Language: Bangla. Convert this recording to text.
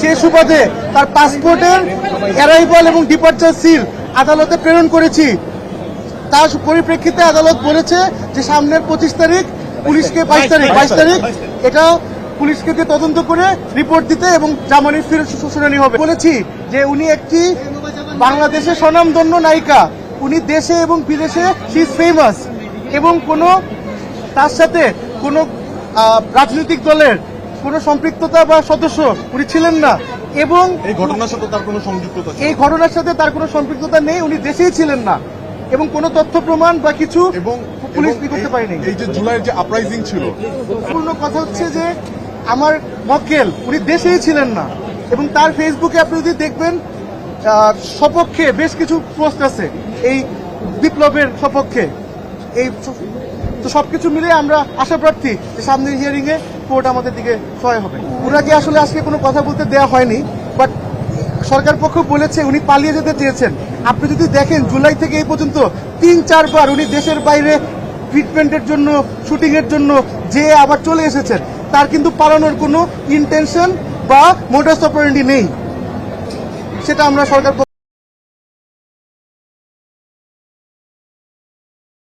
সে সুবাদে তার পাসপোর্টের অ্যারাইভাল এবং ডিপার্চার সিল আদালতে প্রেরণ করেছি। তার পরিপ্রেক্ষিতে আদালত বলেছে যে সামনের পঁচিশ তারিখ পুলিশকে বাইশ তারিখ বাইশ তারিখ এটা পুলিশকে দিয়ে তদন্ত করে রিপোর্ট দিতে এবং জামানির ফিরে শুনানি হবে। বলেছি যে উনি একটি বাংলাদেশের স্বনামধন্য নায়িকা। উনি দেশে এবং বিদেশে শি ইজ ফেমাস এবং কোনো তার সাথে কোনো রাজনৈতিক দলের কোনো সম্পৃক্ততা বা সদস্য উনি ছিলেন না। এবং এই ঘটনার সাথে তার কোনো সংযুক্ততা এই ঘটনার সাথে তার কোনো সম্পৃক্ততা নেই উনি দেশেই ছিলেন না। এবং কোনো তথ্য প্রমাণ বা কিছু এবং পুলিশ করতে পারেনি। এই যে জুলাইয়ের যে আপরাইজিং ছিল পূর্ণ কথা হচ্ছে যে আমার মক্কেল উনি দেশেই ছিলেন না। এবং তার ফেসবুকে আপনি যদি দেখবেন সপক্ষে বেশ কিছু পোস্ট আছে। এই বিপ্লবের সপক্ষে। এই তো সবকিছু মিলে আমরা আশা প্রার্থী যে সামনের হিয়ারিং এ কোর্ট আমাদের দিকে সহায় হবে। ওনাকে আসলে আজকে কোনো কথা বলতে দেওয়া হয়নি বাট সরকার পক্ষ বলেছে উনি পালিয়ে যেতে চেয়েছেন। আপনি যদি দেখেন জুলাই থেকে এই পর্যন্ত তিন, চারবার উনি দেশের বাইরে ট্রিটমেন্টের জন্য শুটিং এর জন্য যে আবার চলে এসেছেন, তার কিন্তু পালানোর কোনো ইন্টেনশন বা মোটাস অপারেন্ডি নেই। সেটা আমরা সরকার